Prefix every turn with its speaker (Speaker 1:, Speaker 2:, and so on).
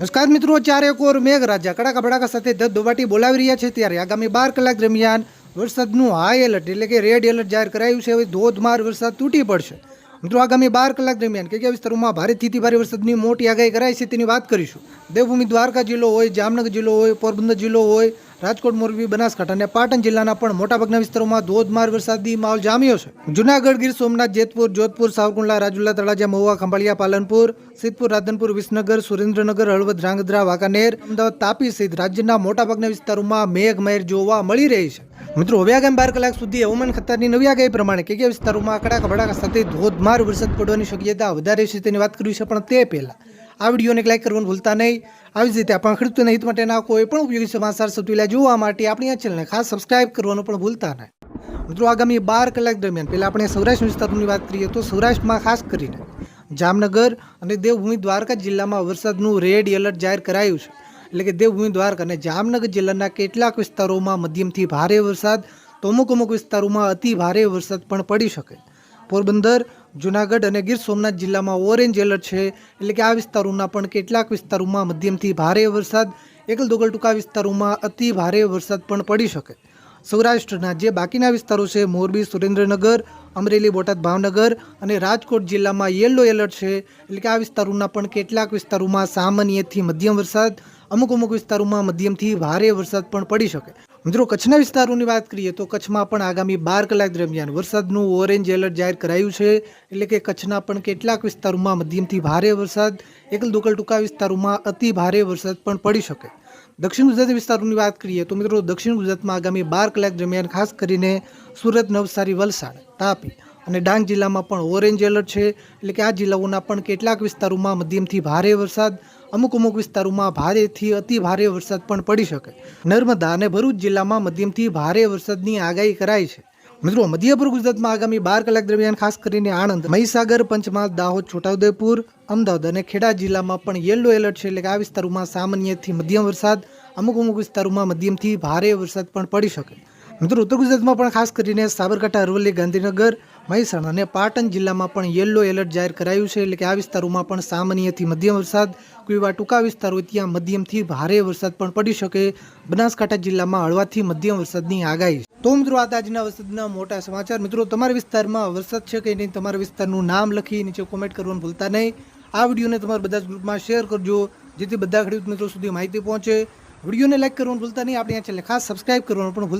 Speaker 1: નમસ્કાર મિત્રો, ચારે કોર મેઘરાજા કડાકા ભડાકા સાથે ધબ ધોબાટી બોલાવી રહ્યા છે ત્યારે આગામી બાર કલાક દરમિયાન વરસાદનું હાઈ એલર્ટ એટલે કે રેડ એલર્ટ જાહેર કરાયું છે. હવે ધોધમાર વરસાદ તૂટી પડશે. મિત્રો, આગામી બાર કલાક દરમિયાન કયા વિસ્તારોમાં ભારેથી ભારે વરસાદની મોટી આગાહી કરાઈ છે તેની વાત કરીશું. દેવભૂમિ દ્વારકા જિલ્લો હોય, જામનગર જિલ્લો હોય, પોરબંદર જિલ્લો હોય રાજકોટ, મોરબી, બનાસકાંઠા અને પાટણ જિલ્લાના પણ મોટાભાગના વિસ્તારોમાં ધોધમાર વરસાદી માહોલ જામ્યો છે. જુનાગઢ, ગીર સોમનાથ, જેતપુર, જોધપુર, સાવરકુંડલા, રાજુલા, તળાજા, મહુવા, ખંભાળિયા, પાલનપુર, સિદ્ધપુર, રાધનપુર, વિસનગર, સુરેન્દ્રનગર, હળવદ ધ્રાંગધ્રા વાંકાનેર, અમદાવાદ, તાપી સહિત રાજ્યના મોટાભાગના વિસ્તારોમાં મેઘમહેર જોવા મળી રહી છે. મિત્રો, હવે આગામી બાર કલાક સુધી હવામાન ખાતાની નવી આગાહી પ્રમાણે કે કયા વિસ્તારોમાં કડાકા ભડાકા સાથે ધોધમાર વરસાદ પડવાની શક્યતા વધારે છે તેની વાત કરવી છે પણ તે પહેલા આ વિડીયોને લાઈક કરવાનું ભૂલતા નહીં. આવી જ રીતે આપણા ખેડૂતોના હિત માટેના કોઈ પણ ઉપયોગી સમાચાર સતુલા જોવા માટે આપણી આ ચેનલને ખાસ સબસ્ક્રાઇબ કરવાનું પણ ભૂલતા નહીં. મિત્રો, આગામી બાર કલાક દરમિયાન પહેલાં આપણે સૌરાષ્ટ્ર વિસ્તારની વાત કરીએ તો સૌરાષ્ટ્રમાં ખાસ કરીને જામનગર અને દેવભૂમિ દ્વારકા જિલ્લામાં વરસાદનું રેડ એલર્ટ જાહેર કરાયું છે. એટલે કે દેવભૂમિ દ્વારકા અને જામનગર જિલ્લાના કેટલાક વિસ્તારોમાં મધ્યમથી ભારે વરસાદ, તો અમુક અમુક વિસ્તારોમાં અતિ ભારે વરસાદ પણ પડી શકે. પોરબંદર, જુનાગઢ અને ગીર સોમનાથ જિલ્લામાં ઓરેન્જ એલર્ટ છે. એટલે કે આ વિસ્તારોના પણ કેટલાક વિસ્તારોમાં મધ્યમથી ભારે વરસાદ એકલ દોગલ ટૂંકા વિસ્તારોમાં અતિ ભારે વરસાદ પણ પડી શકે. સૌરાષ્ટ્રના જે બાકીના વિસ્તારો છે, મોરબી, સુરેન્દ્રનગર, અમરેલી, બોટાદ, ભાવનગર અને રાજકોટ જિલ્લામાં યલો એલર્ટ છે. એટલે કે આ વિસ્તારોના પણ કેટલાક વિસ્તારોમાં સામાન્યથી મધ્યમ વરસાદ, અમુક અમુક વિસ્તારોમાં મધ્યમથી ભારે વરસાદ પણ પડી શકે. મિત્રો, કચ્છના વિસ્તારોની વાત કરીએ તો કચ્છમાં પણ આગામી બાર કલાક દરમિયાન વરસાદનું ઓરેન્જ એલર્ટ જાહેર કરાયું છે. એટલે કે કચ્છના પણ કેટલાક વિસ્તારોમાં મધ્યમથી ભારે વરસાદ એકલ દોકલ ટૂંકા વિસ્તારોમાં અતિ ભારે વરસાદ પણ પડી શકે. દક્ષિણ ગુજરાતી વિસ્તારોની વાત કરીએ તો મિત્રો, દક્ષિણ ગુજરાતમાં આગામી બાર કલાક દરમિયાન ખાસ કરીને સુરત, નવસારી, વલસાડ, તાપી અને ડાંગ જિલ્લામાં પણ ઓરેન્જ એલર્ટ છે. એટલે કે આ જિલ્લાઓના પણ કેટલાક વિસ્તારોમાં મધ્યમથી ભારે વરસાદ, અમુક અમુક વિસ્તારોમાં ભારેથી અતિ ભારે વરસાદ પણ પડી શકે. નર્મદા અને ભરૂચ જિલ્લામાં મધ્યમથી ભારે વરસાદની આગાહી કરાઈ છે. મિત્રો મધ્ય ગુજરાતમાં આગામી બાર કલાક દરમિયાન ખાસ કરીને આણંદ, મહીસાગર, પંચમહાલ, દાહોદ, છોટાઉદેપુર, અમદાવાદ અને ખેડા જિલ્લામાં પણ યલો એલર્ટ છે. એટલે કે આ વિસ્તારોમાં સામાન્યથી મધ્યમ વરસાદ, અમુક અમુક વિસ્તારોમાં મધ્યમથી ભારે વરસાદ પણ પડી શકે. મિત્રો, ઉત્તર ગુજરાતમાં પણ ખાસ કરીને સાબરકાંઠા, અરવલ્લી, ગાંધીનગર મહેસાણા અને પાટણ જિલ્લામાં પણ યલો એલર્ટ જાહેર કરાયું છે એટલે કે આ વિસ્તારોમાં પણ સામાન્યથી મધ્યમ વરસાદ, કોઈ એવા ટૂંકા વિસ્તારો ત્યાં મધ્યમથી ભારે વરસાદ પણ પડી શકે. બનાસકાંઠા જિલ્લામાં હળવાથી મધ્યમ વરસાદની આગાહી તો મિત્રો, આ આજના વરસાદના મોટા સમાચાર. મિત્રો, તમારા વિસ્તારમાં વરસાદ છે કે નહીં, તમારા વિસ્તારનું નામ લખી નીચે કોમેન્ટ કરવાનું ભૂલતા નહીં. આ વિડીયોને તમારા બધા ગ્રુપમાં શેર કરજો, જેથી બધા ખેડૂત મિત્રો સુધી માહિતી પહોંચે. વિડીયોને લાઇક કરવાનું ભૂલતા નહીં. આપણે આ ચેનલ ખાસ સબસ્ક્રાઇબ કરવાનું પણ ભૂલતા